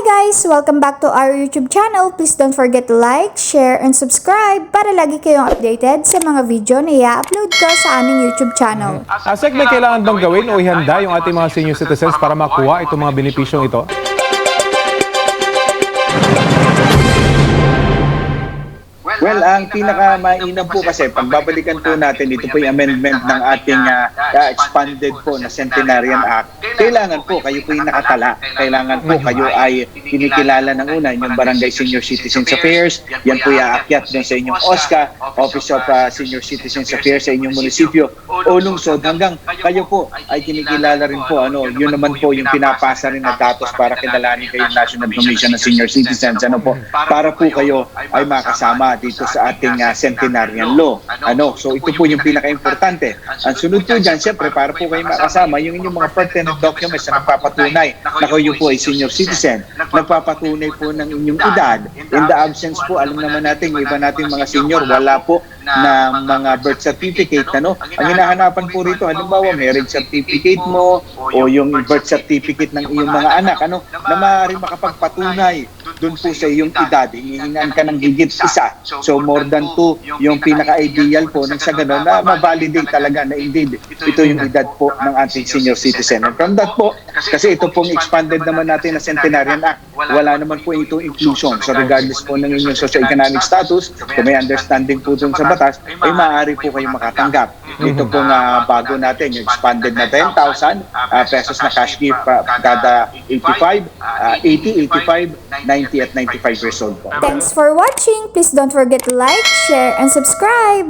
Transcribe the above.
guys! Welcome back to our YouTube channel. Please don't forget to like, share, and subscribe para lagi kayong updated sa mga video na i-upload ko sa aming YouTube channel. Asek, may kailangan bang gawin o ihanda yung ating mga senior citizens para makuha itong mga benepisyong ito? Well, ang pinaka-mainam po kasi, pagbabalikan po natin, ito po yung amendment ng ating ah, ah, expanded po na Centenarian Act. Kailangan po, kayo po yung nakatala. Kailangan po, kayo ay kinikilala ng una, yung Barangay Senior Citizens Affairs. Yan po yung aakyat doon sa inyong OSCA, Office of ah, Senior Citizens Affairs sa inyong munisipyo o lungsod. Hanggang kayo po ay kinikilala rin po, ano, yun naman po yung pinapasa rin na datos para kilalanin kayo ng National Commission of Senior Citizens. Ano po, para po kayo ay makasama dito sa ating uh, centenarian law. Ano, so ito po yung pinaka-importante. Ang sunod po dyan, siyempre, para po kayo makasama, yung inyong mga pertinent documents na nagpapatunay na kayo po ay senior citizen, nagpapatunay po ng inyong edad. In the absence po, alam naman natin, iba natin mga senior, wala po na mga birth certificate, ano? Ang hinahanapan po rito, halimbawa, marriage certificate mo o yung birth certificate ng iyong mga anak, ano? Na maaaring makapagpatunay doon po sa iyong edad, hihingan ka ng higit isa. So more than two, yung pinaka-ideal po nang sa ganun na ma-validate talaga na indeed ito yung edad po ng ating senior citizen. And from that po, kasi ito pong expanded naman natin na Centenarian Act, wala naman po itong inclusion. So regardless po ng inyong socio-economic status, kung may understanding po dun sa batas, ay maaari po kayong makatanggap. Ito pong ah, bago natin, yung expanded na 10,000 ah, pesos na cash gift pa, kada 85, ah, 80, 85, 90 at 95 years old po. Thanks for watching! Please don't forget to like, share, and subscribe!